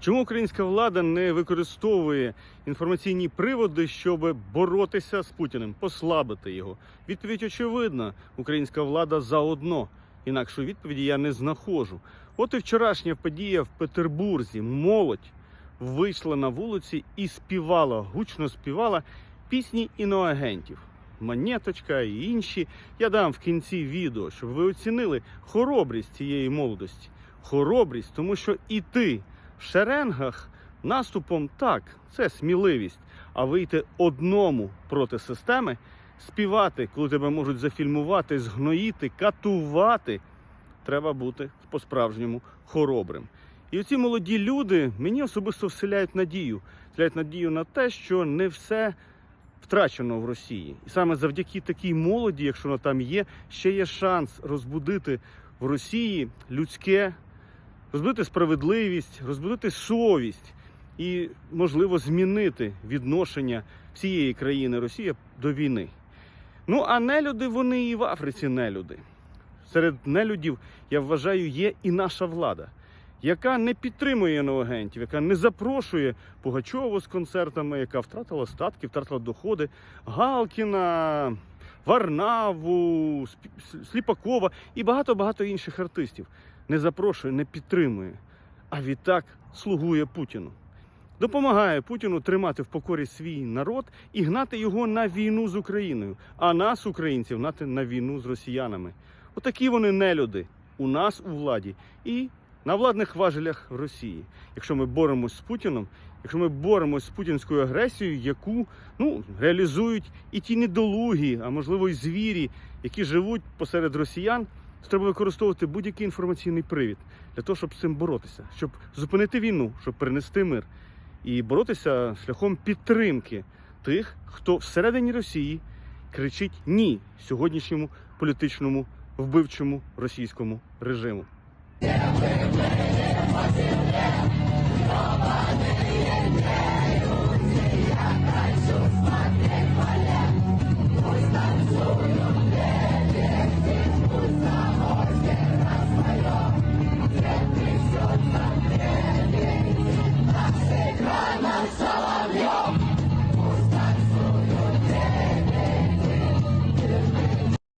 Чому українська влада не використовує інформаційні приводи, щоб боротися з Путіним, послабити його? Відповідь очевидна: українська влада заодно. Інакшої відповіді я не знаходжу. От і вчорашня подія в Петербурзі. Молодь вийшла на вулиці і співала, гучно співала пісні іноагентів. Монеточка і інші. Я дам в кінці відео, щоб ви оцінили хоробрість цієї молодості. Хоробрість, тому що іти в шеренгах наступом так, це сміливість. А вийти одному проти системи, співати, коли тебе можуть зафільмувати, згноїти, катувати, треба бути по-справжньому хоробрим. І оці молоді люди мені особисто вселяють надію. Вселяють надію на те, що не все втрачено в Росії. І саме завдяки такій молоді, якщо вона там є, ще є шанс розбудити в Росії людське, розбудити справедливість, розбудити совість і, можливо, змінити відношення всієї країни Росія до війни. Ну а нелюди вони і в Африці нелюди. Серед нелюдів, я вважаю, є і наша влада, яка не підтримує іноагентів, яка не запрошує Пугачову з концертами, яка втратила статки, втратила доходи, Галкіна, Варнаву, Сліпакова і багато-багато інших артистів. Не запрошує, не підтримує, а відтак слугує Путіну. Допомагає Путіну тримати в покорі свій народ і гнати його на війну з Україною, а нас, українців, гнати на війну з росіянами. Отакі вони нелюди у нас у владі і на владних важелях Росії. Якщо ми боремось з Путіном, якщо ми боремось з путінською агресією, яку ну реалізують і ті недолугі, а можливо і звірі, які живуть посеред росіян, треба використовувати будь-який інформаційний привід для того, щоб з цим боротися, щоб зупинити війну, щоб принести мир і боротися шляхом підтримки тих, хто всередині Росії кричить ні сьогоднішньому політичному вбивчому російському режиму. Thank you.